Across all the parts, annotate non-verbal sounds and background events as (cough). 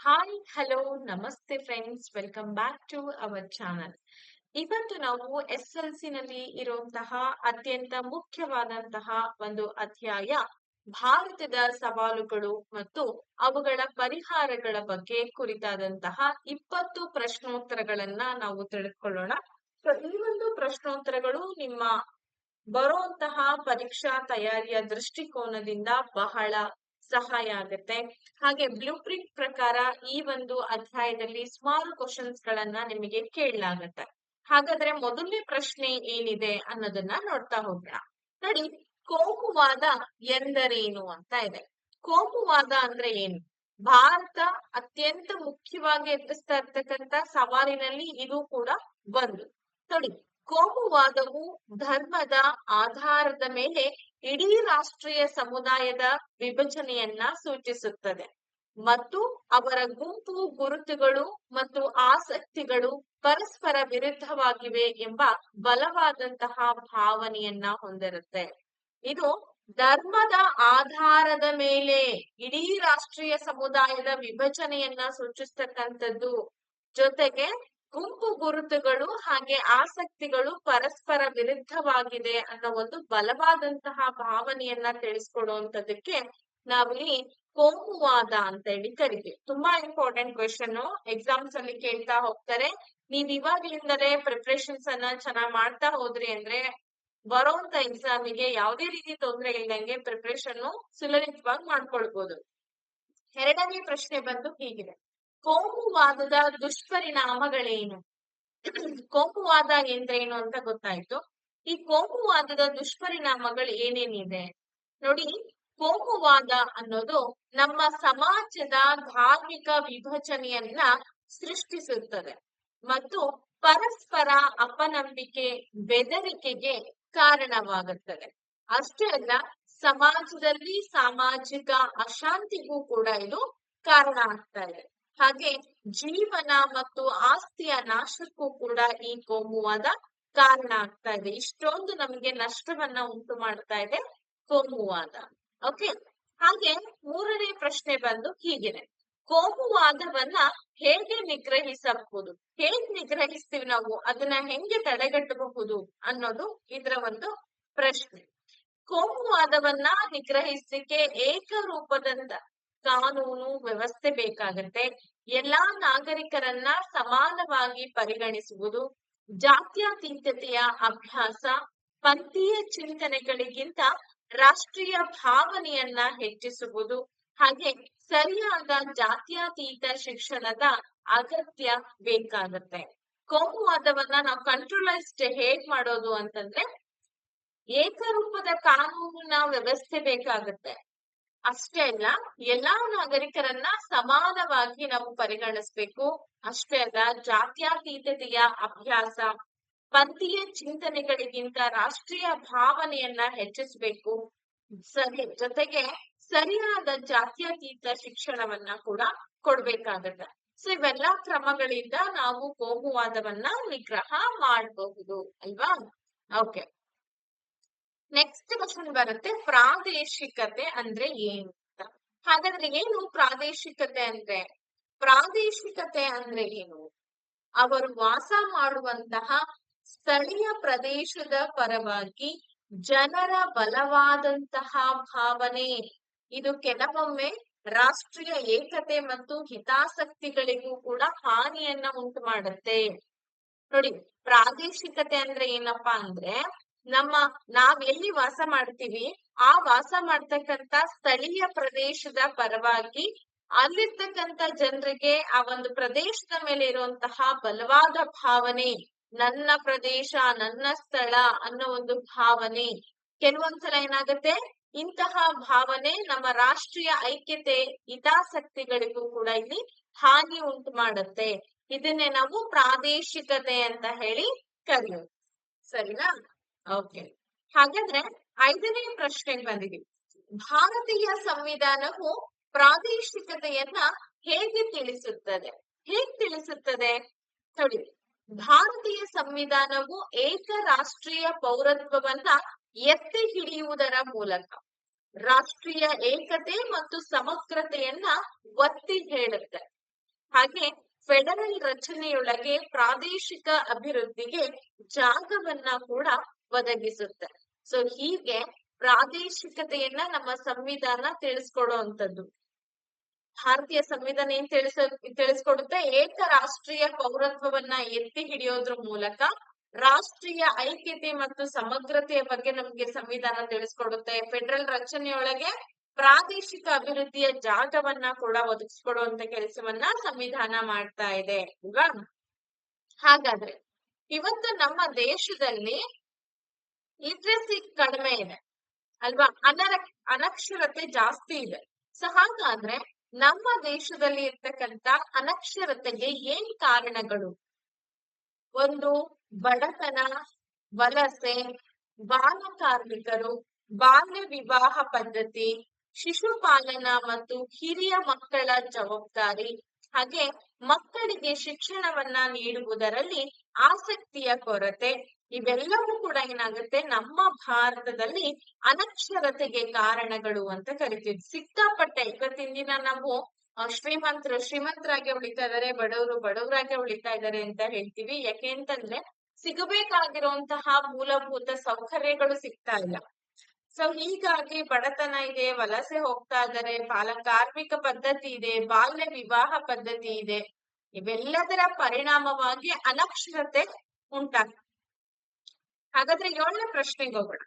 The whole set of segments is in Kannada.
ಹಾಯ್ ಹಲೋ ನಮಸ್ತೆ friends welcome back to our channel ಇವತ್ತು ನಾವು ಎಸ್ ಎಲ್ ಸಿ ನಲ್ಲಿ ಇರುವಂತಹ ಅತ್ಯಂತ ಮುಖ್ಯವಾದಂತಹ ಒಂದು ಅಧ್ಯಾಯ, ಭಾರತದ ಸವಾಲುಗಳು ಮತ್ತು ಅವುಗಳ ಪರಿಹಾರಗಳ ಬಗ್ಗೆ ಕುರಿತಾದಂತಹ ಇಪ್ಪತ್ತು ಪ್ರಶ್ನೋತ್ತರಗಳನ್ನ ನಾವು ತಿಳಿದುಕೊಳ್ಳೋಣ ಈ ಒಂದು ಪ್ರಶ್ನೋತ್ತರಗಳು ನಿಮ್ಮ ಬರುವಂತಹ ಪರೀಕ್ಷಾ ತಯಾರಿಯ ದೃಷ್ಟಿಕೋನದಿಂದ ಬಹಳ ಸಹಾಯ ಆಗುತ್ತೆ. ಹಾಗೆ ಬ್ಲೂ ಪ್ರಿಂಟ್ ಪ್ರಕಾರ ಈ ಒಂದು ಅಧ್ಯಾಯದಲ್ಲಿ ಸುಮಾರು ಕ್ವಶನ್ಸ್ ಗಳನ್ನ ನಿಮಗೆ ಕೇಳಲಾಗತ್ತೆ. ಹಾಗಾದ್ರೆ ಮೊದಲನೇ ಪ್ರಶ್ನೆ ಏನಿದೆ ಅನ್ನೋದನ್ನ ನೋಡ್ತಾ ಹೋಗೋಣ. ನೋಡಿ ಕೋಮುವಾದ ಎಂದರೇನು ಅಂತ ಇದೆ. ಕೋಮುವಾದ ಅಂದ್ರೆ ಏನು? ಭಾರತ ಅತ್ಯಂತ ಮುಖ್ಯವಾಗಿ ಎದುರಿಸ್ತಾ ಇರ್ತಕ್ಕಂತ ಸವಾಲಿನಲ್ಲಿ ಇದು ಕೂಡ ಒಂದು. ನೋಡಿ ಕೋಮುವಾದವು ಧರ್ಮದ ಆಧಾರದ ಮೇಲೆ ಇಡೀ ರಾಷ್ಟ್ರೀಯ ಸಮುದಾಯದ ವಿಭಜನೆಯನ್ನ ಸೂಚಿಸುತ್ತದೆ. ಮತ್ತು ಅವರ ಗುಂಪು, ಗುರುತುಗಳು ಮತ್ತು ಆಸಕ್ತಿಗಳು ಪರಸ್ಪರ ವಿರುದ್ಧವಾಗಿವೆ ಎಂಬ ಬಲವಾದಂತಹ ಭಾವನೆಯನ್ನ ಹೊಂದಿರುತ್ತೆ. ಇದು ಧರ್ಮದ ಆಧಾರದ ಮೇಲೆ ಇಡೀ ರಾಷ್ಟ್ರೀಯ ಸಮುದಾಯದ ವಿಭಜನೆಯನ್ನ ಸೂಚಿಸ್ತಕ್ಕಂಥದ್ದು. ಜೊತೆಗೆ ಗುಂಪು ಗುರುತುಗಳು ಹಾಗೆ ಆಸಕ್ತಿಗಳು ಪರಸ್ಪರ ವಿರುದ್ಧವಾಗಿದೆ ಅನ್ನೋ ಒಂದು ಬಲವಾದಂತಹ ಭಾವನೆಯನ್ನ ತಿಳಿಸ್ಕೊಡುವಂತದಕ್ಕೆ ನಾವಿಲ್ಲಿ ಕೋಮುವಾದ ಅಂತ ಹೇಳಿ ಕರಿತೀವಿ. ತುಂಬಾ ಇಂಪಾರ್ಟೆಂಟ್ ಕ್ವೆಶನ್ ಎಕ್ಸಾಮ್ಸ್ ಅಲ್ಲಿ ಕೇಳ್ತಾ ಹೋಗ್ತಾರೆ. ನೀವ್ ಇವಾಗ್ಲಿಂದಲೇ ಪ್ರಿಪ್ರೇಷನ್ಸ್ ಅನ್ನ ಚೆನ್ನಾಗ್ ಮಾಡ್ತಾ ಹೋದ್ರಿ ಅಂದ್ರೆ ಬರೋಂತ ಎಕ್ಸಾಮಿಗೆ ಯಾವುದೇ ರೀತಿ ತೊಂದರೆ ಇಲ್ಲಂಗೆ ಪ್ರಿಪ್ರೇಷನ್ ಸುಲಲಿತವಾಗಿ ಮಾಡ್ಕೊಳ್ಬಹುದು ಎರಡನೇ ಪ್ರಶ್ನೆ ಬಂದು ಹೀಗಿದೆ. ಕೋಮುವಾದದ ದುಷ್ಪರಿಣಾಮಗಳೇನು? ಕೋಮುವಾದ ಎಂದ್ರೇನು ಅಂತ ಗೊತ್ತಾಯ್ತು. ಈ ಕೋಮುವಾದದ ದುಷ್ಪರಿಣಾಮಗಳು ಏನೇನಿದೆ? ನೋಡಿ, ಕೋಮುವಾದ ಅನ್ನೋದು ನಮ್ಮ ಸಮಾಜದ ಧಾರ್ಮಿಕ ವಿಭಜನೆಯನ್ನ ಸೃಷ್ಟಿಸುತ್ತದೆ ಮತ್ತು ಪರಸ್ಪರ ಅಪನಂಬಿಕೆ, ಬೆದರಿಕೆಗೆ ಕಾರಣವಾಗುತ್ತದೆ. ಅಷ್ಟೇ ಅಲ್ಲ, ಸಮಾಜದಲ್ಲಿ ಸಾಮಾಜಿಕ ಅಶಾಂತಿಗೂ ಕೂಡ ಇದು ಕಾರಣ ಆಗ್ತಾ ಇದೆ. ಹಾಗೆ ಜೀವನ ಮತ್ತು ಆಸ್ತಿಯ ನಾಶಕ್ಕೂ ಕೂಡ ಈ ಕೋಮುವಾದ ಕಾರಣ ಆಗ್ತಾ ಇದೆ. ಇಷ್ಟೊಂದು ನಮಗೆ ನಷ್ಟವನ್ನ ಉಂಟು ಮಾಡ್ತಾ ಇದೆ ಕೋಮುವಾದ. ಓಕೆ ಹಾಗೆ ಮೂರನೇ ಪ್ರಶ್ನೆ ಬಂದು ಹೀಗಿದೆ. ಕೋಮುವಾದವನ್ನ ಹೇಗೆ ನಿಗ್ರಹಿಸಬಹುದು? ಹೇಗ್ ನಿಗ್ರಹಿಸ್ತೀವಿ ನಾವು? ಅದನ್ನ ಹೆಂಗೆ ತಡೆಗಟ್ಟಬಹುದು ಅನ್ನೋದು ಇದರ ಒಂದು ಪ್ರಶ್ನೆ. ಕೋಮುವಾದವನ್ನ ನಿಗ್ರಹಿಸಲಿಕ್ಕೆ ಏಕರೂಪದಂತ ಕಾನೂನು ವ್ಯವಸ್ಥೆ ಬೇಕಾಗತ್ತೆ. ಎಲ್ಲಾ ನಾಗರಿಕರನ್ನ ಸಮಾನವಾಗಿ ಪರಿಗಣಿಸುವುದು, ಜಾತ್ಯತೀತತೆಯ ಅಭ್ಯಾಸ, ಪಂಥೀಯ ಚಿಂತನೆಗಳಿಗಿಂತ ರಾಷ್ಟ್ರೀಯ ಭಾವನೆಯನ್ನ ಹೆಚ್ಚಿಸುವುದು, ಹಾಗೆ ಸರಿಯಾದ ಜಾತ್ಯತೀತ ಶಿಕ್ಷಣದ ಅಗತ್ಯ ಬೇಕಾಗತ್ತೆ. ಕೋಮುವಾದವನ್ನ ನಾವು ಕಂಟ್ರೋಲೈಸ್ಡ್ ಹೇಗ್ ಮಾಡೋದು ಅಂತಂದ್ರೆ ಏಕರೂಪದ ಕಾನೂನಿನ ವ್ಯವಸ್ಥೆ ಬೇಕಾಗುತ್ತೆ. ಅಷ್ಟೇ ಅಲ್ಲ, ಎಲ್ಲಾ ನಾಗರಿಕರನ್ನ ಸಮಾನವಾಗಿ ನಾವು ಪರಿಗಣಿಸ್ಬೇಕು. ಅಷ್ಟೇ ಅಲ್ಲ, ಜಾತ್ಯತೀತತೆಯ ಅಭ್ಯಾಸ, ಪಂಥೀಯ ಚಿಂತನೆಗಳಿಗಿಂತ ರಾಷ್ಟ್ರೀಯ ಭಾವನೆಯನ್ನ ಹೆಚ್ಚಿಸಬೇಕು. ಸರಿ, ಜೊತೆಗೆ ಸರಿಯಾದ ಜಾತ್ಯತೀತ ಶಿಕ್ಷಣವನ್ನ ಕೂಡ ಕೊಡ್ಬೇಕಾಗತ್ತೆ. ಸೊ ಇವೆಲ್ಲಾ ಕ್ರಮಗಳಿಂದ ನಾವು ಕೋಮುವಾದವನ್ನ ನಿಗ್ರಹ ಮಾಡಬಹುದು, ಅಲ್ವಾ? ಓಕೆ ನೆಕ್ಸ್ಟ್ ಕ್ವಶನ್ ಬರುತ್ತೆ, ಪ್ರಾದೇಶಿಕತೆ ಅಂದ್ರೆ ಏನು ಹಾಗಾದ್ರೆ ಏನು ಪ್ರಾದೇಶಿಕತೆ ಅಂದ್ರೆ? ಪ್ರಾದೇಶಿಕತೆ ಅಂದ್ರೆ ಏನು? ಅವರು ವಾಸ ಮಾಡುವಂತಹ ಸ್ಥಳೀಯ ಪ್ರದೇಶದ ಪರವಾಗಿ ಜನರ ಬಲವಾದಂತಹ ಭಾವನೆ. ಇದು ಕೆಲವೊಮ್ಮೆ ರಾಷ್ಟ್ರೀಯ ಏಕತೆ ಮತ್ತು ಹಿತಾಸಕ್ತಿಗಳಿಗೂ ಕೂಡ ಹಾನಿಯನ್ನ ಉಂಟು ಮಾಡುತ್ತೆ. ನೋಡಿ, ಪ್ರಾದೇಶಿಕತೆ ಅಂದ್ರೆ ಏನಪ್ಪಾ ಅಂದ್ರೆ ನಮ್ಮ, ನಾವ್ ಎಲ್ಲಿ ವಾಸ ಮಾಡ್ತೀವಿ, ಆ ವಾಸ ಮಾಡ್ತಕ್ಕಂತ ಸ್ಥಳೀಯ ಪ್ರದೇಶದ ಪರವಾಗಿ ಅಲ್ಲಿರ್ತಕ್ಕಂತ ಜನರಿಗೆ ಆ ಒಂದು ಪ್ರದೇಶದ ಮೇಲೆ ಇರುವಂತಹ ಬಲವಾದ ಭಾವನೆ, ನನ್ನ ಪ್ರದೇಶ, ನನ್ನ ಸ್ಥಳ ಅನ್ನೋ ಒಂದು ಭಾವನೆ. ಕೆಲವೊಂದ್ಸಲ ಏನಾಗುತ್ತೆ, ಇಂತಹ ಭಾವನೆ ನಮ್ಮ ರಾಷ್ಟ್ರೀಯ ಐಕ್ಯತೆ, ಹಿತಾಸಕ್ತಿಗಳಿಗೂ ಕೂಡ ಇಲ್ಲಿ ಹಾನಿ ಉಂಟು ಮಾಡುತ್ತೆ. ಇದನ್ನೇ ನಾವು ಪ್ರಾದೇಶಿಕತೆ ಅಂತ ಹೇಳಿ ಕರೆಯೋದು. ಸರಿನಾ? ಓಕೆ ಹಾಗಾದ್ರೆ ಐದನೇ ಪ್ರಶ್ನೆಗೆ ಬಂದಿದ್ದೀವಿ ಭಾರತೀಯ ಸಂವಿಧಾನವು ಪ್ರಾದೇಶಿಕತೆಯನ್ನ ಹೇಗೆ ತಿಳಿಸುತ್ತದೆ? ಹೇಗ್ ತಿಳಿಸುತ್ತದೆ? ನೋಡಿ, ಭಾರತೀಯ ಸಂವಿಧಾನವು ಏಕ ರಾಷ್ಟ್ರೀಯ ಪೌರತ್ವವನ್ನ ಎತ್ತಿ ಹಿಡಿಯುವುದರ ಮೂಲಕ ರಾಷ್ಟ್ರೀಯ ಏಕತೆ ಮತ್ತು ಸಮಗ್ರತೆಯನ್ನ ಒತ್ತಿ ಹೇಳುತ್ತೆ. ಹಾಗೆ ಫೆಡರಲ್ ರಚನೆಯೊಳಗೆ ಪ್ರಾದೇಶಿಕ ಅಭಿವೃದ್ಧಿಗೆ ಜಾಗವನ್ನ ಕೂಡ ಒದಗಿಸುತ್ತೆ. ಸೊ ಹೀಗೆ ಪ್ರಾದೇಶಿಕತೆಯನ್ನ ನಮ್ಮ ಸಂವಿಧಾನ ತಿಳಿಸ್ಕೊಡುವಂಥದ್ದು ಭಾರತೀಯ ಸಂವಿಧಾನ ಏನ್ ತಿಳಿಸ, ತಿಳಿಸ್ಕೊಡುತ್ತೆ? ಏಕ ರಾಷ್ಟ್ರೀಯ ಪೌರತ್ವವನ್ನ ಎತ್ತಿ ಹಿಡಿಯೋದ್ರ ಮೂಲಕ ರಾಷ್ಟ್ರೀಯ ಐಕ್ಯತೆ ಮತ್ತು ಸಮಗ್ರತೆಯ ಬಗ್ಗೆ ನಮ್ಗೆ ಸಂವಿಧಾನ ತಿಳಿಸ್ಕೊಡುತ್ತೆ. ಫೆಡರಲ್ ರಚನೆಯೊಳಗೆ ಪ್ರಾದೇಶಿಕ ಅಭಿವೃದ್ಧಿಯ ಜಾಗವನ್ನ ಕೂಡ ಒದಗಿಸ್ಕೊಡುವಂತ ಕೆಲಸವನ್ನ ಸಂವಿಧಾನ ಮಾಡ್ತಾ ಇದೆ ಅಲ್ವಾ? ಹಾಗಾದ್ರೆ, ಇವತ್ತು ನಮ್ಮ ದೇಶದಲ್ಲಿ ಲಿಟ್ರಸಿ ಕಡಿಮೆ ಇದೆ. ಅಲ್ವಾ? ಅನರ, ಅನಕ್ಷರತೆ ಜಾಸ್ತಿ ಇದೆ. ಸೊ ಹಾಗಾದ್ರೆ ನಮ್ಮ ದೇಶದಲ್ಲಿ ಇರ್ತಕ್ಕಂತ ಅನಕ್ಷರತೆಗೆ ಏನ್ ಕಾರಣಗಳು? ಒಂದು, ಬಡತನ, ವಲಸೆ, ಬಾಲ ಕಾರ್ಮಿಕರು, ಬಾಲ್ಯ ವಿವಾಹ ಪದ್ಧತಿ ಶಿಶುಪಾಲನಾ ಮತ್ತು ಹಿರಿಯ ಮಕ್ಕಳ ಜವಾಬ್ದಾರಿ, ಹಾಗೆ ಮಕ್ಕಳಿಗೆ ಶಿಕ್ಷಣವನ್ನ ನೀಡುವುದರಲ್ಲಿ ಆಸಕ್ತಿಯ ಕೊರತೆ ಇವೆಲ್ಲವೂ ಕೂಡ ಏನಾಗುತ್ತೆ? ನಮ್ಮ ಭಾರತದಲ್ಲಿ ಅನಕ್ಷರತೆಗೆ ಕಾರಣಗಳು ಅಂತ ಕರಿತೀವಿ. ಸಿಕ್ಕಾಪಟ್ಟೆ ಇವತ್ತಿನ ದಿನ ನಾವು ಶ್ರೀಮಂತರು, ಶ್ರೀಮಂತರಾಗಿ ಉಳಿತಾ ಇದಾರೆ, ಬಡವರು ಬಡವರಾಗಿ ಉಳಿತಾ ಇದಾರೆ ಅಂತ ಹೇಳ್ತೀವಿ. ಯಾಕೆ ಅಂತಂದ್ರೆ, ಸಿಗಬೇಕಾಗಿರುವಂತಹ ಮೂಲಭೂತ ಸೌಕರ್ಯಗಳು ಸಿಗ್ತಾ ಇಲ್ಲ. ಸೊ ಹೀಗಾಗಿ ಬಡತನ ಇದೆ, ವಲಸೆ ಹೋಗ್ತಾ ಇದ್ದಾರೆ ಬಾಲ ಕಾರ್ಮಿಕ ಪದ್ಧತಿ ಇದೆ, ಬಾಲ್ಯ ವಿವಾಹ ಪದ್ಧತಿ ಇದೆ. ಇವೆಲ್ಲದರ ಪರಿಣಾಮವಾಗಿ ಅನಕ್ಷರತೆ ಉಂಟಾಗ್ತದೆ ಹಾಗಾದ್ರೆ ಏಳನೇ ಪ್ರಶ್ನೆಗೆ ಹೋಗೋಣ.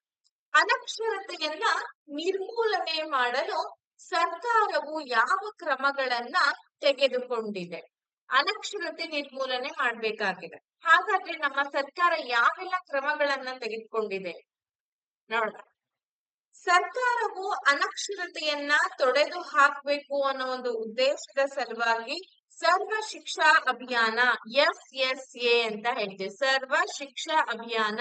ಅನಕ್ಷರತೆಯನ್ನ ನಿರ್ಮೂಲನೆ ಮಾಡಲು ಸರ್ಕಾರವು ಯಾವ ಕ್ರಮಗಳನ್ನ ತೆಗೆದುಕೊಂಡಿದೆ? ಅನಕ್ಷರತೆ ನಿರ್ಮೂಲನೆ ಮಾಡ್ಬೇಕಾಗಿದೆ. ಹಾಗಾದ್ರೆ ನಮ್ಮ ಸರ್ಕಾರ ಯಾವೆಲ್ಲ ಕ್ರಮಗಳನ್ನ ತೆಗೆದುಕೊಂಡಿದೆ? ನೋಡೋಣ. ಸರ್ಕಾರವು ಅನಕ್ಷರತೆಯನ್ನ ತೊಡೆದು ಹಾಕ್ಬೇಕು ಅನ್ನೋ ಒಂದು ಉದ್ದೇಶದ ಸಲುವಾಗಿ ಸರ್ವ ಶಿಕ್ಷಾ ಅಭಿಯಾನ ಎಸ್ ಎಸ್ ಎ ಅಂತ ಹೇಳ್ತೀವಿ. ಸರ್ವ ಶಿಕ್ಷಾ ಅಭಿಯಾನ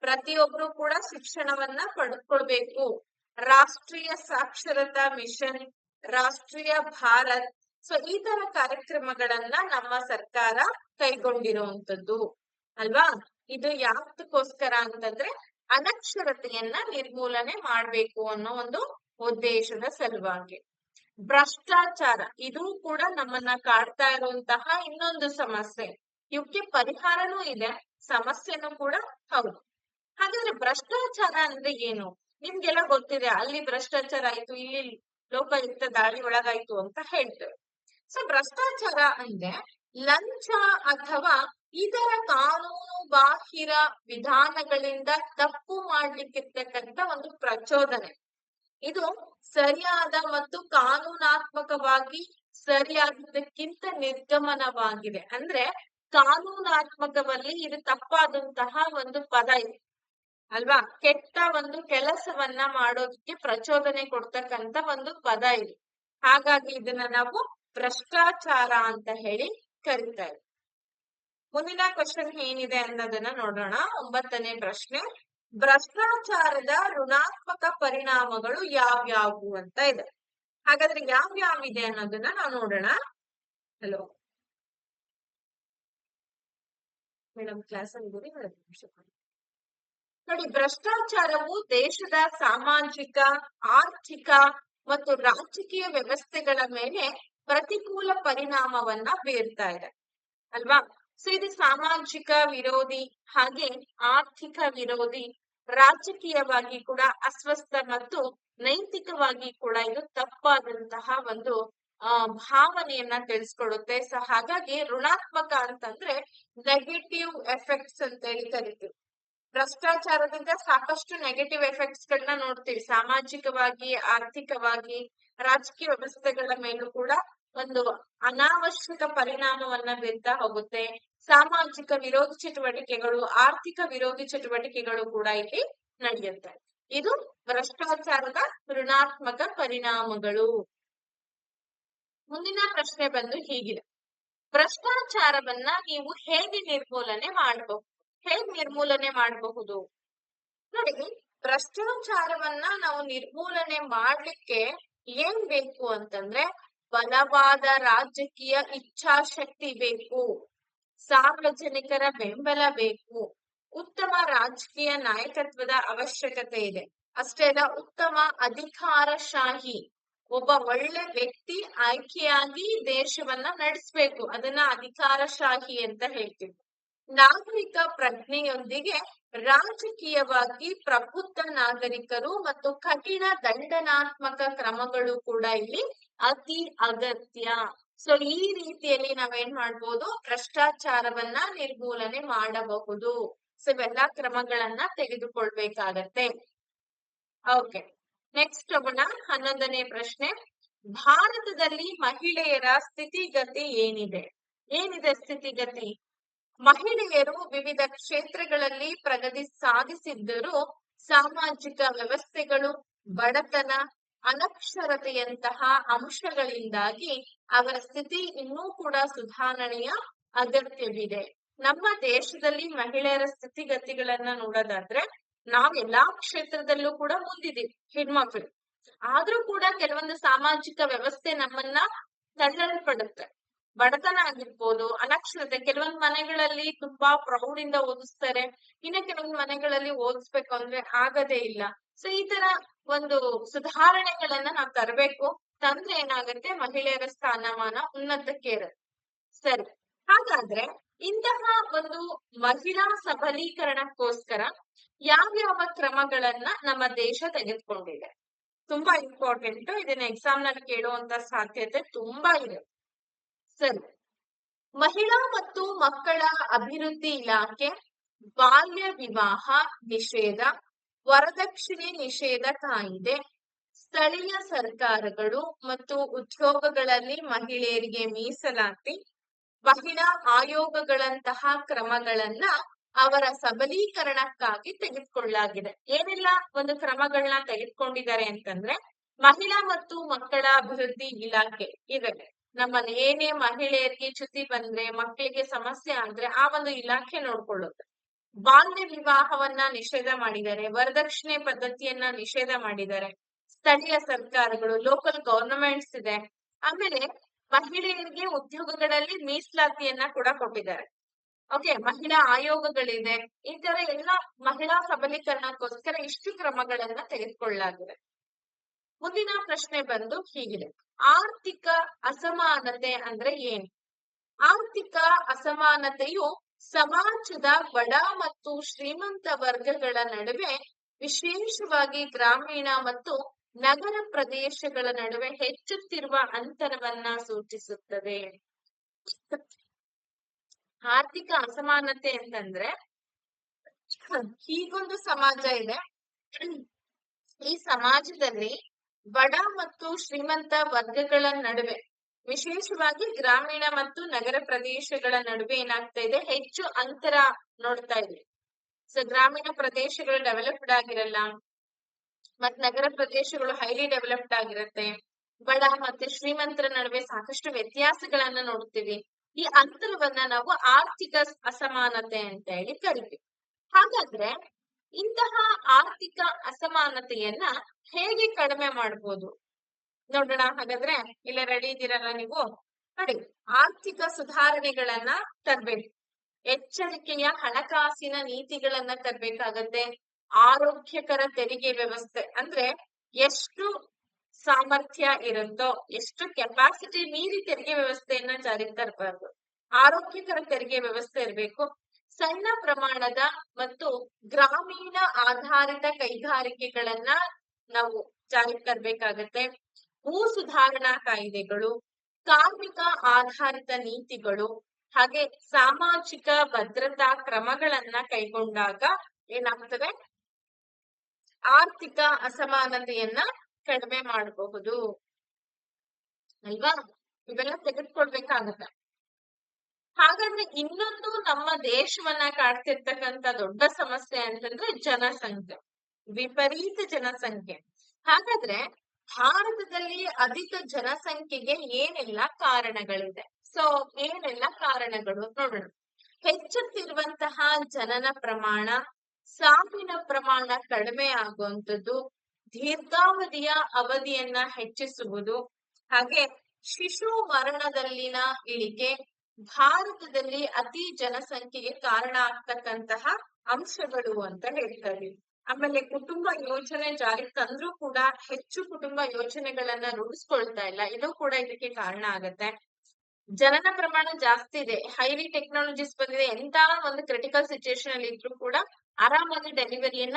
ಪ್ರತಿಯೊಬ್ರು ಕೂಡ ಶಿಕ್ಷಣವನ್ನ ಪಡ್ಕೊಳ್ಬೇಕು. ರಾಷ್ಟ್ರೀಯ ಸಾಕ್ಷರತಾ ಮಿಷನ್, ರಾಷ್ಟ್ರೀಯ ಭಾರತ್, ಸೊ ಈ ತರ ಕಾರ್ಯಕ್ರಮಗಳನ್ನ ನಮ್ಮ ಸರ್ಕಾರ ಕೈಗೊಂಡಿರುವಂತದ್ದು ಅಲ್ವಾ? ಇದು ಯಾವ್ದಕ್ಕೋಸ್ಕರ ಅಂತಂದ್ರೆ ಅನಕ್ಷರತೆಯನ್ನ ನಿರ್ಮೂಲನೆ ಮಾಡ್ಬೇಕು ಅನ್ನೋ ಒಂದು ಉದ್ದೇಶದ ಸಲುವಾಗಿ. ಭ್ರಷ್ಟಾಚಾರ, ಇದು ಕೂಡ ನಮ್ಮನ್ನ ಕಾಡ್ತಾ ಇರುವಂತಹ ಇನ್ನೊಂದು ಸಮಸ್ಯೆ. ಇವಕ್ಕೆ ಪರಿಹಾರನೂ ಇದೆ, ಸಮಸ್ಯೆನೂ ಕೂಡ ಹೌದು. ಹಾಗಾದ್ರೆ ಭ್ರಷ್ಟಾಚಾರ ಅಂದ್ರೆ ಏನು? ನಿಮ್ಗೆಲ್ಲ ಗೊತ್ತಿದೆ, ಅಲ್ಲಿ ಭ್ರಷ್ಟಾಚಾರ ಆಯ್ತು, ಇಲ್ಲಿ ಲೋಕಾಯುಕ್ತ ದಾಳಿ ಒಳಗಾಯ್ತು ಅಂತ ಹೇಳ್ತೇವೆ ಸೊ ಭ್ರಷ್ಟಾಚಾರ ಅಂದ್ರೆ ಲಂಚ ಅಥವಾ ಇತರ ಕಾನೂನು ಬಾಹಿರ ವಿಧಾನಗಳಿಂದ ತಪ್ಪು ಮಾಡ್ಲಿಕ್ಕಿರ್ತಕ್ಕಂತ ಒಂದು ಪ್ರಚೋದನೆ. ಇದು ಸರಿಯಾದ ಮತ್ತು ಕಾನೂನಾತ್ಮಕವಾಗಿ ಸರಿಯಾದಕ್ಕಿಂತ ನಿರ್ಗಮನವಾಗಿದೆ. ಅಂದ್ರೆ ಕಾನೂನಾತ್ಮಕದಲ್ಲಿ ಇದು ತಪ್ಪಾದಂತಹ ಒಂದು ಪದ ಇದೆ. ಅಲ್ವಾ? ಕೆಟ್ಟ ಒಂದು ಕೆಲಸವನ್ನ ಮಾಡೋದಕ್ಕೆ ಪ್ರಚೋದನೆ ಕೊಡ್ತಕ್ಕಂತ ಒಂದು ಪದ ಇದು. ಹಾಗಾಗಿ ಇದನ್ನ ನಾವು ಭ್ರಷ್ಟಾಚಾರ ಅಂತ ಹೇಳಿ ಕರಿತಾರೆ ಮುಂದಿನ ಕ್ವಶನ್ ಏನಿದೆ ಅನ್ನೋದನ್ನ ನೋಡೋಣ. ಒಂಬತ್ತನೇ ಪ್ರಶ್ನೆ. ಭ್ರಷ್ಟಾಚಾರದ ಋಣಾತ್ಮಕ ಪರಿಣಾಮಗಳು ಯಾವ್ಯಾವು ಅಂತ ಇದೆ. ಹಾಗಾದ್ರೆ ಯಾವ್ಯಾವಿದೆ ಅನ್ನೋದನ್ನ ನಾವು ನೋಡೋಣ. ಹಲೋ ಮೇಡಮ್ ಕ್ಲಾಸ್ ಅಲ್ಲಿ ನೋಡಿ, ಭ್ರಷ್ಟಾಚಾರವು ದೇಶದ ಸಾಮಾಜಿಕ, ಆರ್ಥಿಕ ಮತ್ತು ರಾಜಕೀಯ ವ್ಯವಸ್ಥೆಗಳ ಮೇಲೆ ಪ್ರತಿಕೂಲ ಪರಿಣಾಮವನ್ನ ಬೀರ್ತಾ ಇದೆ. ಅಲ್ವಾ? ಸೊ ಇದು ಸಾಮಾಜಿಕ ವಿರೋಧಿ ಹಾಗೆ ಆರ್ಥಿಕ ವಿರೋಧಿ ರಾಜಕೀಯವಾಗಿ ಕೂಡ ಅಸ್ವಸ್ಥ ಮತ್ತು ನೈತಿಕವಾಗಿ ಕೂಡ ಇದು ತಪ್ಪಾದಂತಹ ಒಂದು, ಆ, ಭಾವನೆಯನ್ನ ತಿಳಿಸ್ಕೊಡುತ್ತೆ. ಸೊ ಹಾಗಾಗಿ ಋಣಾತ್ಮಕ ಅಂತಂದ್ರೆ ನೆಗೆಟಿವ್ ಎಫೆಕ್ಟ್ಸ್ ಅಂತ ಹೇಳಿ ಕರಿತೀವಿ ಭ್ರಷ್ಟಾಚಾರದಿಂದ ಸಾಕಷ್ಟು ನೆಗೆಟಿವ್ ಎಫೆಕ್ಟ್ಸ್ ಗಳನ್ನ ನೋಡ್ತೀವಿ. ಸಾಮಾಜಿಕವಾಗಿ, ಆರ್ಥಿಕವಾಗಿ, ರಾಜಕೀಯ ವ್ಯವಸ್ಥೆಗಳ ಮೇಲೂ ಕೂಡ ಒಂದು ಅನಾವಶ್ಯಕ ಪರಿಣಾಮವನ್ನ ಬೀರ್ತಾ ಹೋಗುತ್ತೆ. ಸಾಮಾಜಿಕ ವಿರೋಧಿ ಚಟುವಟಿಕೆಗಳು, ಆರ್ಥಿಕ ವಿರೋಧಿ ಚಟುವಟಿಕೆಗಳು ಕೂಡ ಇಲ್ಲಿ ನಡೆಯುತ್ತೆ. ಇದು ಭ್ರಷ್ಟಾಚಾರದ ಋಣಾತ್ಮಕ ಪರಿಣಾಮಗಳು. ಮುಂದಿನ ಪ್ರಶ್ನೆ ಬಂದು ಹೀಗಿದೆ. ಭ್ರಷ್ಟಾಚಾರವನ್ನ ನೀವು ಹೇಗೆ ನಿರ್ಮೂಲನೆ ಮಾಡಬಹುದು ಹೇಗ್ ನಿರ್ಮೂಲನೆ ಮಾಡಬಹುದು? ನೋಡಿ, ಭ್ರಷ್ಟಾಚಾರವನ್ನ ನಾವು ನಿರ್ಮೂಲನೆ ಮಾಡ್ಲಿಕ್ಕೆ ಏನ್ ಬೇಕು ಅಂತಂದ್ರೆ ಬಲವಾದ ರಾಜಕೀಯ ಇಚ್ಛಾಶಕ್ತಿ ಬೇಕು, ಸಾರ್ವಜನಿಕರ ಬೆಂಬಲ ಬೇಕು, ಉತ್ತಮ ರಾಜಕೀಯ ನಾಯಕತ್ವದ ಅವಶ್ಯಕತೆ ಇದೆ. ಅಷ್ಟೇ ಅಲ್ಲ, ಉತ್ತಮ ಅಧಿಕಾರಶಾಹಿ, ಒಬ್ಬ ಒಳ್ಳೆ ವ್ಯಕ್ತಿ ಆಯ್ಕೆಯಾಗಿ ದೇಶವನ್ನ ನಡೆಸ್ಬೇಕು, ಅದನ್ನ ಅಧಿಕಾರಶಾಹಿ ಅಂತ ಹೇಳ್ತೀವಿ. ನಾಗರಿಕ ಪ್ರಜ್ಞೆಯೊಂದಿಗೆ ರಾಜಕೀಯವಾಗಿ ಪ್ರಬುದ್ಧ ನಾಗರಿಕರು ಮತ್ತು ಕಠಿಣ ದಂಡನಾತ್ಮಕ ಕ್ರಮಗಳು ಕೂಡ ಇಲ್ಲಿ ಅತಿ ಅಗತ್ಯ. ಸೊ ಈ ರೀತಿಯಲ್ಲಿ ನಾವೇನ್ ಮಾಡ್ಬೋದು? ಭ್ರಷ್ಟಾಚಾರವನ್ನ ನಿರ್ಮೂಲನೆ ಮಾಡಬಹುದು. ಸೊ ಇವೆಲ್ಲಾ ಕ್ರಮಗಳನ್ನ ತೆಗೆದುಕೊಳ್ಬೇಕಾಗತ್ತೆ. ಓಕೆ ನೆಕ್ಸ್ಟ್ ಹೋಗೋಣ. ಹನ್ನೊಂದನೇ ಪ್ರಶ್ನೆ. ಭಾರತದಲ್ಲಿ ಮಹಿಳೆಯರ ಸ್ಥಿತಿಗತಿ ಏನಿದೆ? ಏನಿದೆ ಸ್ಥಿತಿಗತಿ? ಮಹಿಳೆಯರು ವಿವಿಧ ಕ್ಷೇತ್ರಗಳಲ್ಲಿ ಪ್ರಗತಿ ಸಾಧಿಸಿದ್ದರೂ ಸಾಮಾಜಿಕ ವ್ಯವಸ್ಥೆಗಳು, ಬಡತನ, ಅನಕ್ಷರತೆಯಂತಹ ಅಂಶಗಳಿಂದಾಗಿ ಅವರ ಸ್ಥಿತಿ ಇನ್ನೂ ಕೂಡ ಸುಧಾರಣೆಯ ಅಗತ್ಯವಿದೆ. ನಮ್ಮ ದೇಶದಲ್ಲಿ ಮಹಿಳೆಯರ ಸ್ಥಿತಿಗತಿಗಳನ್ನ ನೋಡೋದಾದ್ರೆ ನಾವ್ ಎಲ್ಲಾ ಕ್ಷೇತ್ರದಲ್ಲೂ ಕೂಡ ಮುಂದಿದ್ದೀವಿ, ಹೆಣ್ಮಕ್ಳು. ಆದ್ರೂ ಕೂಡ ಕೆಲವೊಂದು ಸಾಮಾಜಿಕ ವ್ಯವಸ್ಥೆ ನಮ್ಮನ್ನ ತಳ್ಳಲ್ಪಡುತ್ತೆ. ಬಡತನ ಆಗಿರ್ಬೋದು ಅನಕ್ಷರತೆ, ಕೆಲವೊಂದ್ ಮನೆಗಳಲ್ಲಿ ತುಂಬಾ ಪ್ರೌಡ್ ಇಂದ ಓದಿಸ್ತಾರೆ, ಇನ್ನ ಕೆಲವೊಂದ್ ಮನೆಗಳಲ್ಲಿ ಓದಿಸ್ಬೇಕು ಅಂದ್ರೆ ಆಗದೇ ಇಲ್ಲ. ಸೊ ಈ ತರ ಒಂದು ಸುಧಾರಣೆಗಳನ್ನ ನಾವ್ ತರಬೇಕು, ತಂದ್ರೆ ಏನಾಗುತ್ತೆ? ಮಹಿಳೆಯರ ಸ್ಥಾನಮಾನ ಉನ್ನತಕ್ಕೆ ಇರುತ್ತೆ ಸರಿ, ಹಾಗಾದ್ರೆ ಇಂತಹ ಒಂದು ಮಹಿಳಾ ಸಬಲೀಕರಣಕ್ಕೋಸ್ಕರ ಯಾವ್ಯಾವ ಕ್ರಮಗಳನ್ನ ನಮ್ಮ ದೇಶ ತೆಗೆದುಕೊಂಡಿದೆ? ತುಂಬಾ ಇಂಪಾರ್ಟೆಂಟ್ ಇದನ್ನ ಎಕ್ಸಾಮ್ನಲ್ಲಿ ಕೇಳುವಂತ ಸಾಧ್ಯತೆ ತುಂಬಾ ಇದೆ. ಸರಿ. ಮಹಿಳಾ ಮತ್ತು ಮಕ್ಕಳ ಅಭಿವೃದ್ಧಿ ಇಲಾಖೆ, ಬಾಲ್ಯ ವಿವಾಹ ನಿಷೇಧ, ವರದಕ್ಷಿಣೆ ನಿಷೇಧ ಕಾಯಿದೆ. ಸ್ಥಳೀಯ ಸರ್ಕಾರಗಳು ಮತ್ತು ಉದ್ಯೋಗಗಳಲ್ಲಿ ಮಹಿಳೆಯರಿಗೆ ಮೀಸಲಾತಿ, ಮಹಿಳಾ ಆಯೋಗಗಳಂತಹ ಕ್ರಮಗಳನ್ನ ಅವರ ಸಬಲೀಕರಣಕ್ಕಾಗಿ ತೆಗೆದುಕೊಳ್ಳಲಾಗಿದೆ. ಏನೆಲ್ಲ ಒಂದು ಕ್ರಮಗಳನ್ನ ತೆಗೆದುಕೊಂಡಿದ್ದಾರೆ ಅಂತಂದ್ರೆ, ಮಹಿಳಾ ಮತ್ತು ಮಕ್ಕಳ ಅಭಿವೃದ್ಧಿ ಇಲಾಖೆ ಇದೆ. ನಮ್ಮ ಏನೇ ಮಹಿಳೆಯರಿಗೆ ಚ್ಯುತಿ ಬಂದ್ರೆ, ಮಕ್ಕಳಿಗೆ ಸಮಸ್ಯೆ ಆದ್ರೆ ಆ ಒಂದು ಇಲಾಖೆ ನೋಡ್ಕೊಳ್ಳುತ್ತೆ. ಬಾಲ್ಯ ವಿವಾಹವನ್ನ ನಿಷೇಧ ಮಾಡಿದ್ದಾರೆ, ವರದಕ್ಷಿಣೆ ಪದ್ಧತಿಯನ್ನ ನಿಷೇಧ ಮಾಡಿದ್ದಾರೆ. ಸ್ಥಳೀಯ ಸರ್ಕಾರಗಳು ಲೋಕಲ್ ಗವರ್ನಮೆಂಟ್ಸ್ ಇದೆ. ಆಮೇಲೆ ಮಹಿಳೆಯರಿಗೆ ಉದ್ಯೋಗಗಳಲ್ಲಿ ಮೀಸಲಾತಿಯನ್ನ ಕೂಡ ಕೊಟ್ಟಿದ್ದಾರೆ. ಓಕೆ ಮಹಿಳಾ ಆಯೋಗಗಳಿದೆ. ಈ ತರ ಎಲ್ಲ ಮಹಿಳಾ ಸಬಲೀಕರಣಕ್ಕೋಸ್ಕರ ಇಷ್ಟು ಕ್ರಮಗಳನ್ನ ತೆಗೆದುಕೊಳ್ಳಲಾಗಿದೆ. ಮುಂದಿನ ಪ್ರಶ್ನೆ ಬಂದು ಹೀಗಿದೆ. ಆರ್ಥಿಕ ಅಸಮಾನತೆ ಅಂದ್ರೆ ಏನು? ಆರ್ಥಿಕ ಅಸಮಾನತೆಯು ಸಮಾಜದ ಬಡ ಮತ್ತು ಶ್ರೀಮಂತ ವರ್ಗಗಳ ನಡುವೆ ವಿಶೇಷವಾಗಿ ಗ್ರಾಮೀಣ ಮತ್ತು ನಗರ ಪ್ರದೇಶಗಳ ನಡುವೆ ಹೆಚ್ಚುತ್ತಿರುವ ಅಂತರವನ್ನ ಸೂಚಿಸುತ್ತದೆ. ಆರ್ಥಿಕ ಅಸಮಾನತೆ ಅಂತಂದ್ರೆ ಹೀಗೊಂದು ಸಮಾಜ ಇದೆ. ಈ ಸಮಾಜದಲ್ಲಿ ಬಡ ಮತ್ತು ಶ್ರೀಮಂತ ವರ್ಗಗಳ ನಡುವೆ, ವಿಶೇಷವಾಗಿ ಗ್ರಾಮೀಣ ಮತ್ತು ನಗರ ಪ್ರದೇಶಗಳ ನಡುವೆ ಏನಾಗ್ತಾ ಇದೆ? ಹೆಚ್ಚು ಅಂತರ ನೋಡ್ತಾ ಇದ್ವಿ ಸೊ ಗ್ರಾಮೀಣ ಪ್ರದೇಶಗಳು ಡೆವಲಪ್ಡ್ ಆಗಿರಲ್ಲ ಮತ್ ನಗರ ಪ್ರದೇಶಗಳು ಹೈಲಿ ಡೆವಲಪ್ಡ್ ಆಗಿರುತ್ತೆ, ಬಡ ಮತ್ತು ಶ್ರೀಮಂತರ ನಡುವೆ ಸಾಕಷ್ಟು ವ್ಯತ್ಯಾಸಗಳನ್ನ ನೋಡ್ತೀವಿ. ಈ ಅಂತರವನ್ನ ನಾವು ಆರ್ಥಿಕ ಅಸಮಾನತೆ ಅಂತ ಹೇಳಿ ಕರಿತೀವಿ. ಹಾಗಾದ್ರೆ ಇಂತಹ ಆರ್ಥಿಕ ಅಸಮಾನತೆಯನ್ನ ಹೇಗೆ ಕಡಿಮೆ ಮಾಡ್ಬೋದು? ನೋಡೋಣ, ಹಾಗಾದ್ರೆ ಇಲ್ಲ ರೆಡಿ ಇದ್ದೀರಲ್ಲ ನೀವು? ನೋಡಿ, ಆರ್ಥಿಕ ಸುಧಾರಣೆಗಳನ್ನ ತರ್ಬೇಕು. ಎಚ್ಚರಿಕೆಯ ಹಣಕಾಸಿನ ನೀತಿಗಳನ್ನ ತರ್ಬೇಕಾಗತ್ತೆ. ಆರೋಗ್ಯಕರ ತೆರಿಗೆ ವ್ಯವಸ್ಥೆ ಅಂದ್ರೆ ಎಷ್ಟು ಸಾಮರ್ಥ್ಯ ಇರುತ್ತೋ, ಎಷ್ಟು ಕೆಪಾಸಿಟಿ ಮೀರಿ ತೆರಿಗೆ ವ್ಯವಸ್ಥೆಯನ್ನ ಜಾರಿಗೆ ತರಬಾರ್ದು. ಆರೋಗ್ಯಕರ ತೆರಿಗೆ ವ್ಯವಸ್ಥೆ ಇರಬೇಕು. ಸಣ್ಣ ಪ್ರಮಾಣದ ಮತ್ತು ಗ್ರಾಮೀಣ ಆಧಾರಿತ ಕೈಗಾರಿಕೆಗಳನ್ನ ನಾವು ಜಾರಿಗೆ ತರಬೇಕಾಗತ್ತೆ. ಭೂ ಸುಧಾರಣಾ ಕಾಯ್ದೆಗಳು, ಕಾರ್ಮಿಕ ಆಧಾರಿತ ನೀತಿಗಳು, ಹಾಗೆ ಸಾಮಾಜಿಕ ಭದ್ರತಾ ಕ್ರಮಗಳನ್ನ ಕೈಗೊಂಡಾಗ ಏನಾಗ್ತದೆ? ಆರ್ಥಿಕ ಅಸಮಾನತೆಯನ್ನ ಕಡಿಮೆ ಮಾಡಬಹುದು. ಅಲ್ವಾ? ಇವೆಲ್ಲ ತೆಗೆದುಕೊಳ್ಬೇಕಾಗತ್ತೆ. ಹಾಗಾದ್ರೆ ಇನ್ನೊಂದು ನಮ್ಮ ದೇಶವನ್ನ ಕಾಡ್ತಿರ್ತಕ್ಕಂತ ದೊಡ್ಡ ಸಮಸ್ಯೆ ಅಂತಂದ್ರೆ ಜನಸಂಖ್ಯೆ, ವಿಪರೀತ ಜನಸಂಖ್ಯೆ. ಹಾಗಾದ್ರೆ ಭಾರತದಲ್ಲಿ ಅಧಿಕ ಜನಸಂಖ್ಯೆಗೆ ಏನೆಲ್ಲ ಕಾರಣಗಳಿದೆ? ಸೊ ಏನೆಲ್ಲ ಕಾರಣಗಳು ನೋಡೋಣ. ಹೆಚ್ಚುತ್ತಿರುವಂತಹ ಜನನ ಪ್ರಮಾಣ, ಸಾವಿನ ಪ್ರಮಾಣ ಕಡಿಮೆ ಆಗುವಂಥದ್ದು, ದೀರ್ಘಾವಧಿಯ ಅವಧಿಯನ್ನ ಹೆಚ್ಚಿಸುವುದು, ಹಾಗೆ ಶಿಶು ಮರಣದಲ್ಲಿನ ಇಳಿಕೆ ಭಾರತದಲ್ಲಿ ಅತಿ ಜನಸಂಖ್ಯೆಗೆ ಕಾರಣ ಆಗ್ತಕ್ಕಂತಹ ಅಂಶಗಳು ಅಂತ ಹೇಳ್ತಾರೆ. ಆಮೇಲೆ ಕುಟುಂಬ ಯೋಜನೆ ಜಾರಿಗೆ ತಂದ್ರೂ ಕೂಡ ಹೆಚ್ಚು ಕುಟುಂಬ ಯೋಜನೆಗಳನ್ನ ರೂಢಿಸ್ಕೊಳ್ತಾ ಇಲ್ಲ. ಇದು ಕೂಡ ಇದಕ್ಕೆ ಕಾರಣ ಆಗತ್ತೆ. ಜನನ ಪ್ರಮಾಣ ಜಾಸ್ತಿ ಇದೆ. ಹೈವಿ ಟೆಕ್ನಾಲಜೀಸ್ ಬಂದಿದೆ. ಎಂತ ಒಂದು ಕ್ರಿಟಿಕಲ್ ಸಿಚುಯೇಷನ್ ಅಲ್ಲಿ ಇದ್ರೂ ಕೂಡ ಆರಾಮಾಗಿ ಡೆಲಿವರಿಯನ್ನ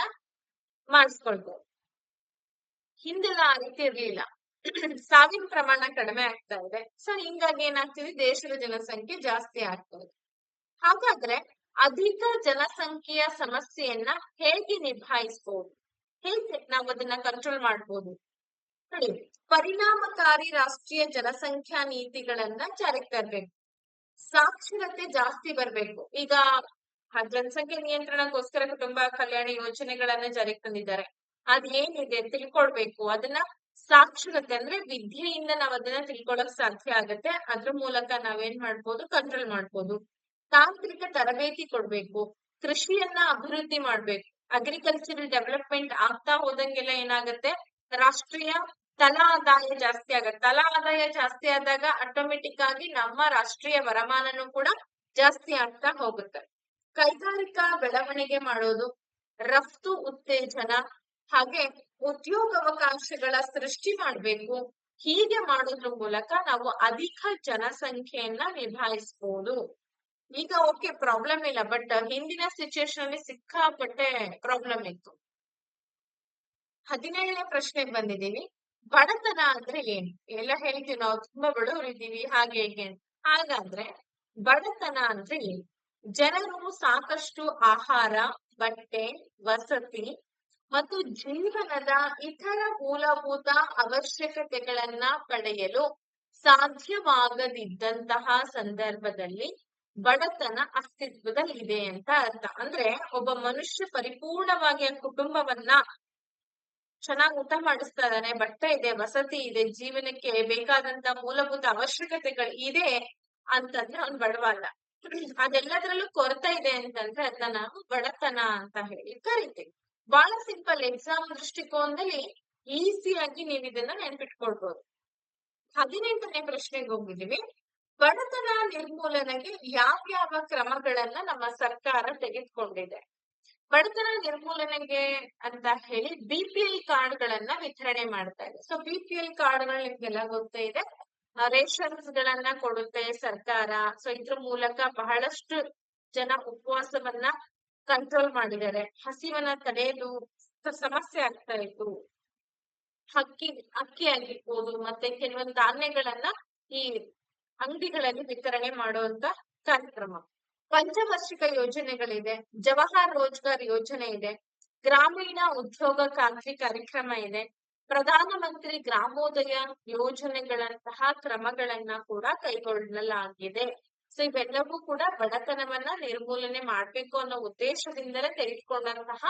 ಮಾಡಿಸ್ಕೊಳ್ಬೋದು. ಹಿಂದೆಲ್ಲ ಆ ರೀತಿ ಇರ್ಲಿಲ್ಲ. (coughs) ಸಾವಿನ ಪ್ರಮಾಣ ಕಡಿಮೆ ಆಗ್ತಾ ಇದೆ. ಸೊ ಹಿಂಗಾಗಿ ಏನಾಗ್ತಿದೆ? ದೇಶದ ಜನಸಂಖ್ಯೆ ಜಾಸ್ತಿ ಆಗ್ತಾ ಇದೆ ಹಾಗಾದ್ರೆ ಅಧಿಕ ಜನಸಂಖ್ಯೆಯ ಸಮಸ್ಯೆಯನ್ನ ಹೇಗೆ ನಿಭಾಯಿಸಬಹುದು ಹೇಗೆ ನಾವು ಅದನ್ನ ಕಂಟ್ರೋಲ್ ಮಾಡ್ಬೋದು ಪರಿಣಾಮಕಾರಿ ರಾಷ್ಟ್ರೀಯ ಜನಸಂಖ್ಯಾ ನೀತಿಗಳನ್ನ ಜಾರಿಗೆ ತರಬೇಕು. ಸಾಕ್ಷರತೆ ಜಾಸ್ತಿ ಬರ್ಬೇಕು. ಈಗ ಜನಸಂಖ್ಯೆ ನಿಯಂತ್ರಣಕ್ಕೋಸ್ಕರ ಕುಟುಂಬ ಕಲ್ಯಾಣ ಯೋಜನೆಗಳನ್ನ ಜಾರಿಗೆ ತಂದಿದ್ದಾರೆ. ಅದ್ ಏನಿದೆ ತಿಳ್ಕೊಳ್ಬೇಕು. ಅದನ್ನ ಸಾಕ್ಷರತೆ ಅಂದ್ರೆ ವಿದ್ಯೆಯಿಂದ ನಾವ್ ಅದನ್ನ ತಿಳ್ಕೊಳಕ್ ಸಾಧ್ಯ ಆಗತ್ತೆ. ಅದ್ರ ಮೂಲಕ ನಾವೇನ್ ಮಾಡ್ಬೋದು ಕಂಟ್ರೋಲ್ ಮಾಡ್ಬೋದು. ತಾಂತ್ರಿಕ ತರಬೇತಿ ಕೊಡ್ಬೇಕು. ಕೃಷಿಯನ್ನ ಅಭಿವೃದ್ಧಿ ಮಾಡ್ಬೇಕು. ಅಗ್ರಿಕಲ್ಚರಲ್ ಡೆವಲಪ್ಮೆಂಟ್ ಆಗ್ತಾ ಹೋದಂಗೆಲ್ಲ ಏನಾಗತ್ತೆ? ರಾಷ್ಟ್ರೀಯ ತಲಾ ಆದಾಯ ಜಾಸ್ತಿ ಆಗತ್ತೆ. ತಲಾ ಆದಾಯ ಜಾಸ್ತಿ ಆದಾಗ ಆಟೋಮೆಟಿಕ್ ಆಗಿ ನಮ್ಮ ರಾಷ್ಟ್ರೀಯ ವರಮಾನನು ಕೂಡ ಜಾಸ್ತಿ ಆಗ್ತಾ ಹೋಗುತ್ತೆ. ಕೈಗಾರಿಕಾ ಬೆಳವಣಿಗೆ ಮಾಡೋದು, ರಫ್ತು ಉತ್ತೇಜನ, ಹಾಗೆ ಉದ್ಯೋಗಾವಕಾಶಗಳ ಸೃಷ್ಟಿ ಮಾಡಬೇಕು. ಹೀಗೆ ಮಾಡೋದ್ರ ಮೂಲಕ ನಾವು ಅಧಿಕ ಜನಸಂಖ್ಯೆಯನ್ನ ನಿಭಾಯಿಸಬಹುದು ಈಗ ಓಕೆ ಪ್ರಾಬ್ಲಮ್ ಇಲ್ಲ ಬಟ್ ಹಿಂದಿನ ಸಿಚುಯೇಷನ್ ಅಲ್ಲಿ ಸಿಕ್ಕಾಪಟ್ಟೆ ಪ್ರಾಬ್ಲಮ್ ಇತ್ತು. ಹದಿನೇಳನೇ ಪ್ರಶ್ನೆಗೆ ಬಂದಿದ್ದೀವಿ. ಬಡತನ ಅಂದ್ರೆ ಏನು? ಎಲ್ಲ ಹೇಳ್ತೀವಿ, ನಾವು ತುಂಬಾ ಬಡವರಿದ್ದೀವಿ, ಹಾಗೆ ಹೇಗೆ ಹಾಗಾದ್ರೆ ಬಡತನ ಅಂದ್ರೆ ಏನು? ಜನರು ಸಾಕಷ್ಟು ಆಹಾರ, ಬಟ್ಟೆ, ವಸತಿ ಮತ್ತು ಜೀವನದ ಇತರ ಮೂಲಭೂತ ಅವಶ್ಯಕತೆಗಳನ್ನ ಪಡೆಯಲು ಸಾಧ್ಯವಾಗದಿದ್ದಂತಹ ಸಂದರ್ಭದಲ್ಲಿ ಬಡತನ ಅಸ್ತಿತ್ವದಲ್ಲಿದೆ ಅಂತ ಅರ್ಥ. ಅಂದ್ರೆ ಒಬ್ಬ ಮನುಷ್ಯ ಪರಿಪೂರ್ಣವಾಗಿ ಆ ಕುಟುಂಬವನ್ನ ಚೆನ್ನಾಗಿ ಊಟ ಮಾಡಿಸ್ತಾ ಇದ್ದಾನೆ ಬಟ್ಟೆ ಇದೆ, ವಸತಿ ಇದೆ, ಜೀವನಕ್ಕೆ ಬೇಕಾದಂತ ಮೂಲಭೂತ ಅವಶ್ಯಕತೆಗಳು ಇದೆ ಅಂತಂದ್ರೆ ಅವ್ನು ಬಡವಲ್ಲ. ಅದೆಲ್ಲದ್ರಲ್ಲೂ ಕೊರತೆ ಇದೆ ಅಂತಂದ್ರೆ ಅದನ್ನ ನಾವು ಬಡತನ ಅಂತ ಹೇಳಿ ಕರಿತೀವಿ. ಬಹಳ ಸಿಂಪಲ್ ಎಕ್ಸಾಮ್ ದೃಷ್ಟಿಕೋನದಲ್ಲಿ ಈಸಿಯಾಗಿ ನೀವು ಇದನ್ನ ನೆನ್ಪಿಟ್ಕೊಳ್ಬಹುದು ಹದಿನೆಂಟನೇ ಪ್ರಶ್ನೆಗೆ ಹೋಗಿದ್ದೀವಿ. ಬಡತನ ನಿರ್ಮೂಲನೆಗೆ ಯಾವ್ಯಾವ ಕ್ರಮಗಳನ್ನ ನಮ್ಮ ಸರ್ಕಾರ ತೆಗೆದುಕೊಂಡಿದೆ? ಬಡತನ ನಿರ್ಮೂಲನೆಗೆ ಅಂತ ಹೇಳಿ ಬಿ ಪಿ ಎಲ್ ಕಾರ್ಡ್ ಗಳನ್ನ ವಿತರಣೆ ಮಾಡ್ತಾ ಇದೆ. ಸೊ ಬಿ ಪಿ ಎಲ್ ಕಾರ್ಡ್ಗಳು ನಿಮ್ಗೆಲ್ಲ ಗೊತ್ತೇ ಇದೆ. ರೇಷನ್ಸ್ ಗಳನ್ನ ಕೊಡುತ್ತೆ ಸರ್ಕಾರ. ಸೊ ಇದ್ರ ಮೂಲಕ ಬಹಳಷ್ಟು ಜನ ಉಪವಾಸವನ್ನ ಕಂಟ್ರೋಲ್ ಮಾಡಿದ್ದಾರೆ. ಹಸಿವನ್ನ ತಡೆಯಲು ಸಮಸ್ಯೆ ಆಗ್ತಾ ಇತ್ತು. ಅಕ್ಕಿ ಅಕ್ಕಿ ಆಗಿರ್ಬೋದು, ಮತ್ತೆ ಕೆಲವೊಂದು ಧಾನ್ಯಗಳನ್ನ ಈ ಅಂಗಡಿಗಳಲ್ಲಿ ವಿತರಣೆ ಮಾಡುವಂತ ಕಾರ್ಯಕ್ರಮ. ಪಂಚವಾರ್ಷಿಕ ಯೋಜನೆಗಳಿದೆ, ಜವಾಹರ್ ರೋಜ್ಗಾರ್ ಯೋಜನೆ ಇದೆ, ಗ್ರಾಮೀಣ ಉದ್ಯೋಗ ಖಾತ್ರಿ ಕಾರ್ಯಕ್ರಮ ಇದೆ. ಪ್ರಧಾನ ಮಂತ್ರಿ ಗ್ರಾಮೋದಯ ಯೋಜನೆಗಳಂತಹ ಕ್ರಮಗಳನ್ನ ಕೂಡ ಕೈಗೊಳ್ಳಲಾಗಿದೆ. ಸೊ ಇವೆಲ್ಲವೂ ಕೂಡ ಬಡತನವನ್ನ ನಿರ್ಮೂಲನೆ ಮಾಡ್ಬೇಕು ಅನ್ನೋ ಉದ್ದೇಶದಿಂದಲೇ ತೆಗೆದುಕೊಂಡಂತಹ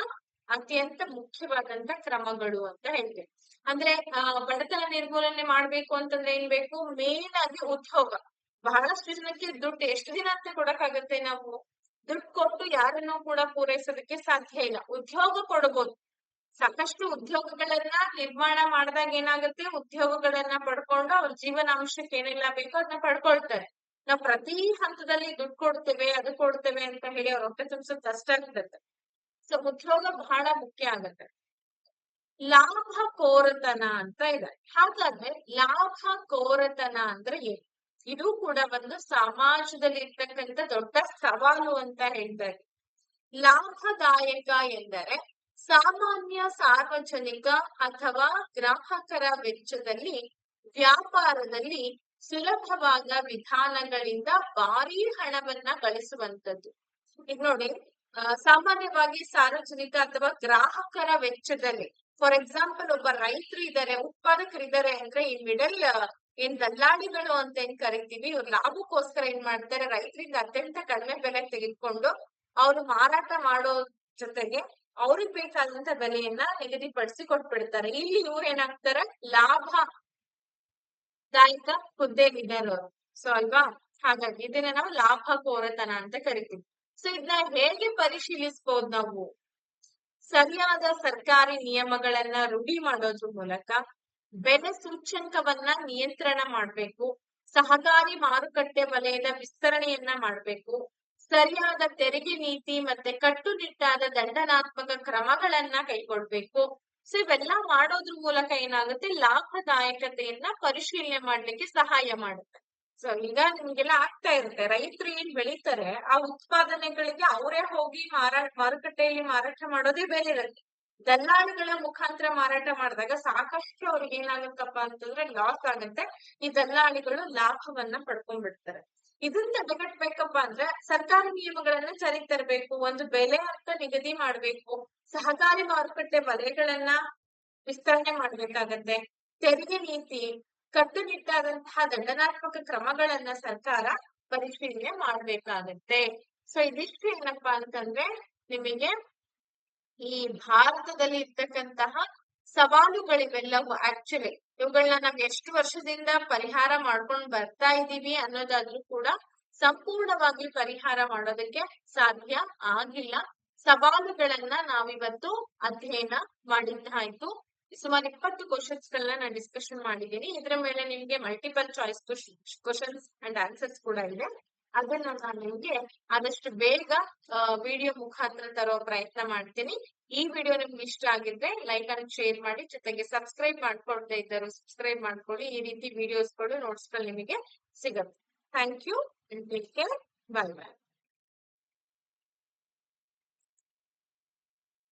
ಅತ್ಯಂತ ಮುಖ್ಯವಾದಂತ ಕ್ರಮಗಳು ಅಂತ ಹೇಳ್ತೇವೆ ಅಂದ್ರೆ, ಆ, ಬಡತನ ನಿರ್ಮೂಲನೆ ಮಾಡ್ಬೇಕು ಅಂತಂದ್ರೆ ಏನ್ ಬೇಕು? ಮೇನ್ ಆಗಿ ಉದ್ಯೋಗ. ಬಹಳಷ್ಟು ಜನಕ್ಕೆ ದುಡ್ಡು ಎಷ್ಟು ದಿನ ಅಂತ ಕೊಡಕ್ಕಾಗತ್ತೆ ನಾವು? ದುಡ್ಡು ಕೊಟ್ಟು ಯಾರನ್ನೂ ಕೂಡ ಪೂರೈಸೋದಕ್ಕೆ ಸಾಧ್ಯ ಇಲ್ಲ. ಉದ್ಯೋಗ ಕೊಡಬಹುದು ಸಾಕಷ್ಟು ಉದ್ಯೋಗಗಳನ್ನ ನಿರ್ಮಾಣ ಮಾಡಿದಾಗ ಏನಾಗುತ್ತೆ? ಉದ್ಯೋಗಗಳನ್ನ ಪಡ್ಕೊಂಡು ಅವ್ರ ಜೀವನಾಂಶಕ್ಕೆ ಏನೆಲ್ಲ ಬೇಕೋ ಅದನ್ನ ಪಡ್ಕೊಳ್ತಾರೆ. ನಾವು ಪ್ರತಿ ಹಂತದಲ್ಲಿ ದುಡ್ಡು ಕೊಡ್ತೇವೆ, ಅದು ಕೊಡ್ತೇವೆ ಅಂತ ಹೇಳಿ ಅವ್ರ ಹೊಟ್ಟೆ ಕಷ್ಟ ಆಗ್ತದೆ ಸೊ ಉದ್ಯೋಗ ಬಹಳ ಮುಖ್ಯ ಆಗತ್ತೆ. ಲಾಭ ಕೋರತನ ಅಂತ ಇದೆ. ಹಾಗಾದ್ರೆ ಲಾಭ ಕೋರತನ ಅಂದ್ರೆ ಏನು? ಇದು ಕೂಡ ಒಂದು ಸಮಾಜದಲ್ಲಿ ಇರ್ತಕ್ಕಂಥ ದೊಡ್ಡ ಸವಾಲು ಅಂತ ಹೇಳ್ತಾರೆ ಲಾಭದಾಯಕ ಎಂದರೆ ಸಾಮಾನ್ಯ ಸಾರ್ವಜನಿಕ ಅಥವಾ ಗ್ರಾಹಕರ ವೆಚ್ಚದಲ್ಲಿ ವ್ಯಾಪಾರದಲ್ಲಿ ಸುಲಭವಾದ ವಿಧಾನಗಳಿಂದ ಭಾರಿ ಹಣವನ್ನ ಗಳಿಸುವಂತದ್ದು ಈಗ ನೋಡಿ ಸಾಮಾನ್ಯವಾಗಿ ಸಾರ್ವಜನಿಕ ಅಥವಾ ಗ್ರಾಹಕರ ವೆಚ್ಚದಲ್ಲಿ ಫಾರ್ ಎಕ್ಸಾಂಪಲ್ ಒಬ್ಬ ರೈತರು ಇದ್ದಾರೆ, ಉತ್ಪಾದಕರಿದ್ದಾರೆ ಅಂದ್ರೆ ಈ ಮಿಡಲ್ ಏನ್ ದಲ್ಲಾಳಿಗಳು ಅಂತ ಏನ್ ಕರಿತೀವಿ, ಇವ್ರು ಲಾಭಕ್ಕೋಸ್ಕರ ಏನ್ ಮಾಡ್ತಾರೆ, ರೈತರಿಂದ ಅತ್ಯಂತ ಕಡಿಮೆ ಬೆಲೆ ತೆಗೆದುಕೊಂಡು ಅವರು ಮಾರಾಟ ಮಾಡೋ ಜೊತೆಗೆ ಅವ್ರಿಗೆ ಬೇಕಾದಂತ ಬೆಲೆಯನ್ನ ನಿಗದಿಪಡಿಸಿ ಕೊಟ್ಬಿಡ್ತಾರೆ. ಇಲ್ಲಿ ಇವ್ರು ಏನಾಗ್ತಾರೆ ಲಾಭ ದಾಯಕ ಹುದ್ದೆಲಿದ್ದಾರೆ ಅವರು ಸೊ ಅಲ್ವಾ? ಹಾಗಾಗಿ ಇದನ್ನ ನಾವು ಲಾಭ ಕೋರತನ ಅಂತ ಕರಿತೀವಿ. ಸೊ ಇದನ್ನ ಹೇಗೆ ಪರಿಶೀಲಿಸಬಹುದು ನಾವು? ಸರಿಯಾದ ಸರ್ಕಾರಿ ನಿಯಮಗಳನ್ನ ರೂಢಿ ಮಾಡೋದ್ರ ಮೂಲಕ ಬೆಲೆ ಸೂಚ್ಯಂಕವನ್ನ ನಿಯಂತ್ರಣ ಮಾಡ್ಬೇಕು, ಸಹಕಾರಿ ಮಾರುಕಟ್ಟೆ ವಲಯದ ವಿಸ್ತರಣೆಯನ್ನ ಮಾಡ್ಬೇಕು, ಸರಿಯಾದ ತೆರಿಗೆ ನೀತಿ ಮತ್ತೆ ಕಟ್ಟುನಿಟ್ಟಾದ ದಂಡನಾತ್ಮಕ ಕ್ರಮಗಳನ್ನ ಕೈಗೊಳ್ಬೇಕು ಸೊ ಇವೆಲ್ಲ ಮಾಡೋದ್ರ ಮೂಲಕ ಏನಾಗುತ್ತೆ? ಲಾಭದಾಯಕತೆಯನ್ನ ಪರಿಶೀಲನೆ ಮಾಡ್ಲಿಕ್ಕೆ ಸಹಾಯ ಮಾಡುತ್ತೆ. ಸೊ ಈಗ ನಿಮ್ಗೆಲ್ಲ ಆಗ್ತಾ ಇರುತ್ತೆ, ರೈತರು ಏನ್ ಬೆಳಿತಾರೆ, ಆ ಉತ್ಪಾದನೆಗಳಿಗೆ ಅವರೇ ಹೋಗಿ ಮಾರಾಟ ಮಾರುಕಟ್ಟೆಯಲ್ಲಿ ಮಾರಾಟ ಮಾಡೋದೇ ಬೇರೆ ಇರುತ್ತೆ. ದಲ್ಲಾಳಿಗಳ ಮುಖಾಂತರ ಮಾರಾಟ ಮಾಡಿದಾಗ ಸಾಕಷ್ಟು ಅವ್ರಿಗೆ ಏನಾಗುತ್ತಪ್ಪ ಅಂತಂದ್ರೆ ಲಾಸ್ ಆಗುತ್ತೆ. ಈ ದಲ್ಲಾಳಿಗಳು ಲಾಭವನ್ನ ಪಡ್ಕೊಂಡ್ಬಿಡ್ತಾರೆ. ಇದನ್ನ ತಡೆಗಟ್ಬೇಕಪ್ಪ ಅಂದ್ರೆ ಸರ್ಕಾರಿ ನಿಯಮಗಳನ್ನ ಜಾರಿಗೆ ತರಬೇಕು, ಒಂದು ಬೆಲೆ ಅಂತ ನಿಗದಿ ಮಾಡ್ಬೇಕು, ಸಹಕಾರಿ ಮಾರುಕಟ್ಟೆ ವಲಯಗಳನ್ನ ವಿಸ್ತರಣೆ ಮಾಡ್ಬೇಕಾಗತ್ತೆ. ತೆರಿಗೆ ನೀತಿ, ಕಟ್ಟುನಿಟ್ಟಾದಂತಹ ದಂಡನಾತ್ಮಕ ಕ್ರಮಗಳನ್ನ ಸರ್ಕಾರ ಪರಿಶೀಲನೆ ಮಾಡ್ಬೇಕಾಗತ್ತೆ. ಸೊ ಇದಿಷ್ಟು ಏನಪ್ಪಾ ಅಂತಂದ್ರೆ ನಿಮಗೆ ಈ ಭಾರತದಲ್ಲಿ ಇರ್ತಕ್ಕಂತಹ ಸವಾಲುಗಳಿವೆಲ್ಲವೂ ಆಕ್ಚುಲಿ ಇವುಗಳನ್ನ ನಾವ್ ಎಷ್ಟು ವರ್ಷದಿಂದ ಪರಿಹಾರ ಮಾಡ್ಕೊಂಡು ಬರ್ತಾ ಇದೀವಿ ಅನ್ನೋದಾದ್ರೂ ಕೂಡ ಸಂಪೂರ್ಣವಾಗಿ ಪರಿಹಾರ ಮಾಡೋದಕ್ಕೆ ಸಾಧ್ಯ ಆಗಿಲ್ಲ. ಸವಾಲುಗಳನ್ನ ನಾವಿವತ್ತು ಅಧ್ಯಯನ ಮಾಡಿದ್ದಾಯ್ತು. ಸುಮಾರು ಇಪ್ಪತ್ತು ಕ್ವಶನ್ಸ್ ಗಳನ್ನ ನಾನು ಡಿಸ್ಕಷನ್ ಮಾಡಿದ್ದೀನಿ. ಇದ್ರ ಮೇಲೆ ನಿಮ್ಗೆ multiple choice questions and answers ಕೂಡ ಇದೆ. ಅದನ್ನ ನಾನು ನಿಮ್ಗೆ ಆದಷ್ಟು ಬೇಗ ವಿಡಿಯೋ ಮುಖಾಂತರ ತರೋ ಪ್ರಯತ್ನ ಮಾಡ್ತೀನಿ. ಈ ವಿಡಿಯೋ ನಿಮ್ಗೆ ಇಷ್ಟ ಆಗಿದ್ರೆ ಲೈಕ್ ಅಂಡ್ ಶೇರ್ ಮಾಡಿ, ಜೊತೆಗೆ ಸಬ್ಸ್ಕ್ರೈಬ್ ಮಾಡ್ಕೊಳ್ತಾ ಇದ್ದರು ಸಬ್ಸ್ಕ್ರೈಬ್ ಮಾಡ್ಕೊಳ್ಳಿ. ಈ ರೀತಿ ವಿಡಿಯೋಸ್ಗಳು ನೋಟ್ಸ್ಗಳು ನಿಮಗೆ ಸಿಗುತ್ತೆ. Thank you take care bye bye